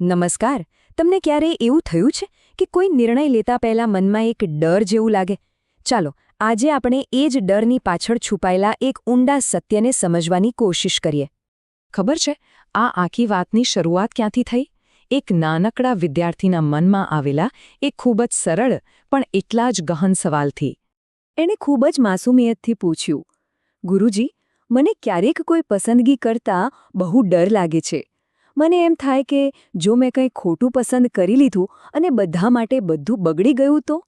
નમસ્કાર, તમને ક્યારેય એવું થયું છે કે કોઈ નિર્ણય લેતા પહેલા મનમાં એક ડર જેવું લાગે? ચાલો, આજે આપણે એ જ ડરની પાછળ છુપાયેલા એક ઊંડા સત્યને સમજવાની કોશિશ કરીએ. ખબર છે, આ આખી વાતની શરૂઆત ક્યાંથી થઈ? એક નાનકડા વિદ્યાર્થીના મનમાં આવેલા એ ખૂબ જ સરળ પણ એટલા જ ગહન સવાલથી. એણે ખૂબ જ માસુમિયતથી પૂછ્યું, ગુરુજી, મને ક્યારેક કોઈ પસંદગી કરતા બહુ ડર લાગે છે. મને એમ થાય કે જો મેં કંઈ ખોટું પસંદ કરી લીધું અને બધા માટે બધું બગડી ગયું તો?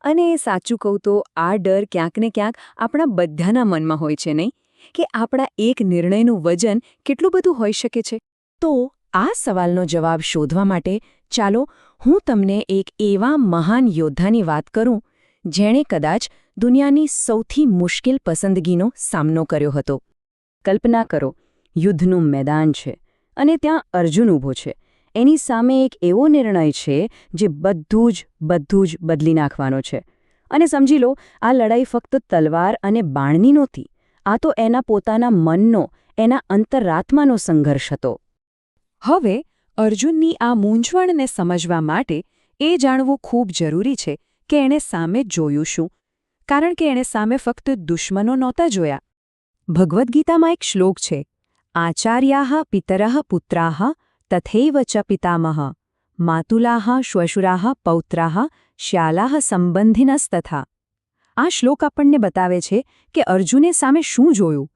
અને એ સાચું કહું તો આ ડર ક્યાંક ને ક્યાંક આપણા બધાના મનમાં હોય છે નહીં? કે આપણા એક નિર્ણયનું વજન કેટલું બધું હોઈ શકે છે? તો આ સવાલનો જવાબ શોધવા માટે ચાલો હું તમને એક એવા મહાન યોદ્ધાની વાત કરું, જેણે કદાચ દુનિયાની સૌથી મુશ્કેલ પસંદગીનો સામનો કર્યો હતો. કલ્પના કરો, યુદ્ધનું મેદાન છે. અને ત્યાં અર્જુન ઊભો છે. એની સામે એક એવો નિર્ણય છે જે બધું જ બધું જ બદલી નાખવાનો છે. અને સમજી લો, આ લડાઈ ફક્ત તલવાર અને બાણની નહોતી. આ તો એના પોતાના મનનો, એના અંતરાત્માનો સંઘર્ષ હતો. હવે અર્જુનની આ મૂંઝવણને સમજવા માટે એ જાણવું ખૂબ જરૂરી છે કે એણે સામે જોયું શું. કારણ કે એણે સામે ફક્ત દુશ્મનો નહોતા જોયા. ભગવદ્ ગીતામાં એક શ્લોક છે આચાર્યાઃ પિતરઃ પુત્રાઃ તથૈવ ચ પિતામહ માતુલાઃ શ્વશુરાઃ પૌત્રાઃ શ્યાલાઃ સંબંધિનસ્તથા આ શ્લોક આપણને બતાવે છે કે અર્જુને સામે શું જોયું?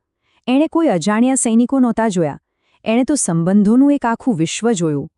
એણે કોઈ અજાણ્યા સૈનિકો નહોતા જોયા. એણે તો સંબંધોનું એક આખું વિશ્વ જોયું.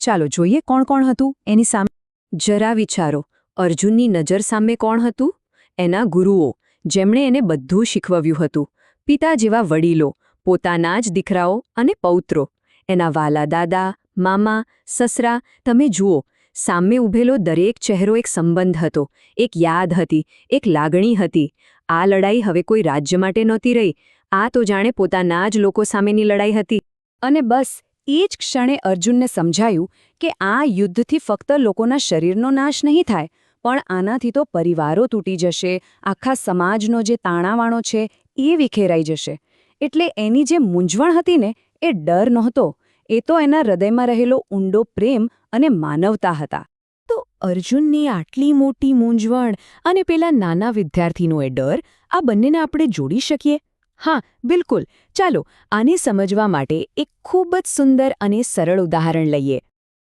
ચાલો જોઈએ કોણ કોણ હતું એની સામે. જરા વિચારો, અર્જુનની નજર સામે કોણ હતું? એના ગુરુઓ, જેમણે એને બધું શીખવ્યું હતું. પિતા જેવા વડીલો પોતાના જ દીકરાઓ અને પૌત્રો. એના વાલા દાદા, મામા, સસરા, તમે જુઓ, સામે ઊભેલો દરેક ચહેરો એક સંબંધ હતો, એક યાદ હતી, એક લાગણી હતી. આ લડાઈ હવે કોઈ રાજ્ય માટે નહોતી રહી. આ તો જાણે પોતાના જ લોકો સામેની લડાઈ હતી. અને બસ, એ જ ક્ષણે અર્જુનને સમજાયું કે આ યુદ્ધથી ફક્ત લોકોના શરીરનો નાશ નહીં થાય, પણ આનાથી તો પરિવારો તૂટી જશે, આખા સમાજનો જે તાણાવાણો છે, એ વિખેરાઈ જશે. એટલે એની જે મૂંઝવણ હતી ને, એ ડર નહોતો. એ તો એના હૃદયમાં રહેલો ઊંડો પ્રેમ અને માનવતા હતા. તો અર્જુનની આટલી મોટી મૂંઝવણ અને પેલા નાના વિદ્યાર્થીનો એ ડર, આ બંનેને આપણે જોડી શકીએ? હા, બિલકુલ. ચાલો, આને સમજવા માટે એક ખૂબ જ સુંદર અને સરળ ઉદાહરણ લઈએ.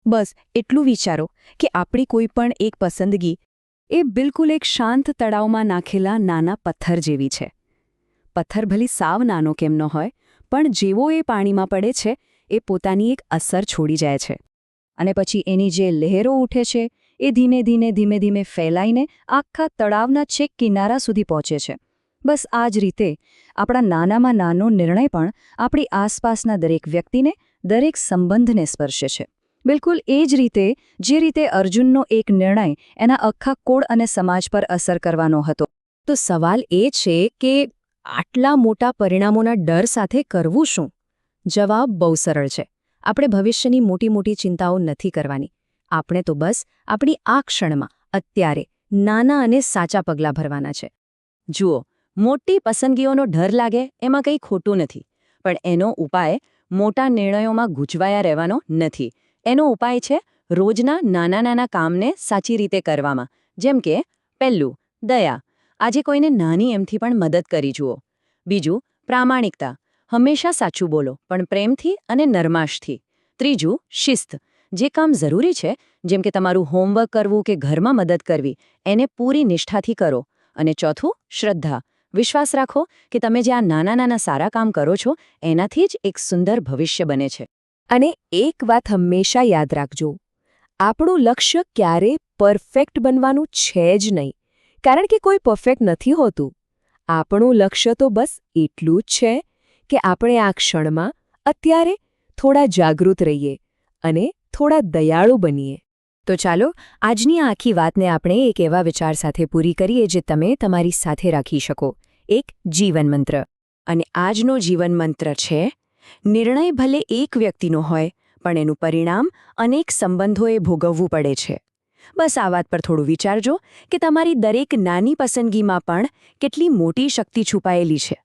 બસ, એટલું વિચારો કે આપણી કોઈ પણ એક પસંદગી એ બિલકુલ એક શાંત તળાવમાં નાખેલા નાના પથ્થર જેવી છે. પથ્થર ભલી સાવ નાનો કેમ ન હોય, પણ જેવો એ પાણીમાં પડે છે, એ પોતાની એક અસર છોડી જાય છે. અને પછી એની જે લહેરો ઉઠે છે, એ ધીમે ધીમે ધીમે ધીમે ફેલાઈને આખા તળાવના છેક કિનારા સુધી પહોંચે છે. બસ આ જ રીતે આપણા નાનામાં નાનો નિર્ણય પણ આપણી આસપાસના દરેક વ્યક્તિને દરેક સંબંધને સ્પર્શે છે. બિલકુલ એ જ રીતે, જે રીતે અર્જુનનો એક નિર્ણય એના આખા કોળ અને સમાજ પર અસર કરવાનો હતો. તો સવાલ એ છે કે આટલા મોટા પરિણામોના ડર સાથે કરવું શું? જવાબ બહુ સરળ છે. આપણે ભવિષ્યની મોટી મોટી ચિંતાઓ નથી કરવાની. આપણે તો બસ આપણી આ ક્ષણમાં અત્યારે નાના અને સાચા પગલાં ભરવાના છે. જુઓ, મોટી પસંદગીઓનો ડર લાગે એમાં કંઈ ખોટું નથી. પણ એનો ઉપાય મોટા નિર્ણયોમાં ગૂંચવાયા રહેવાનો નથી. એનો ઉપાય છે રોજના નાના નાના કામને સાચી રીતે કરવામાં. જેમ કે, પહેલું, દયા. આજે કોઈને નાની એમથી પણ મદદ કરી જુઓ. બીજું, પ્રામાણિકતા. હંમેશા સાચું બોલો, પણ પ્રેમથી અને નરમાશથી. ત્રીજું, શિસ્ત. જે કામ જરૂરી છે, જેમ કે તમારું હોમવર્ક કરવું કે ઘરમાં મદદ કરવી, એને પૂરી નિષ્ઠાથી કરો. અને ચોથું, શ્રદ્ધા. વિશ્વાસ રાખો કે તમે જે આ નાના નાના સારા કામ કરો છો, એનાથી જ એક સુંદર ભવિષ્ય બને છે. અને એક વાત હંમેશા યાદ રાખજો. આપણું લક્ષ્ય ક્યારે પરફેક્ટ બનવાનું છે જ નહીં. કારણ કે કોઈ પરફેક્ટ નથી હોતું. આપણું લક્ષ્ય તો બસ એટલું જ છે કે આપણે આ ક્ષણમાં અત્યારે થોડા જાગૃત રહીએ અને થોડા દયાળુ બનીએ. તો ચાલો, આજની આખી વાતને આપણે એક એવા વિચાર સાથે પૂરી કરીએ જે તમે તમારી સાથે રાખી શકો. એક જીવનમંત્ર અને આજનો જીવનમંત્ર છે, નિર્ણય ભલે એક વ્યક્તિનો હોય, પણ એનું પરિણામ અનેક સંબંધોએ ભોગવવું પડે છે. બસ આ વાત પર થોડું વિચારજો કે તમારી દરેક નાની પસંદગીમાં પણ કેટલી મોટી શક્તિ છુપાયેલી છે.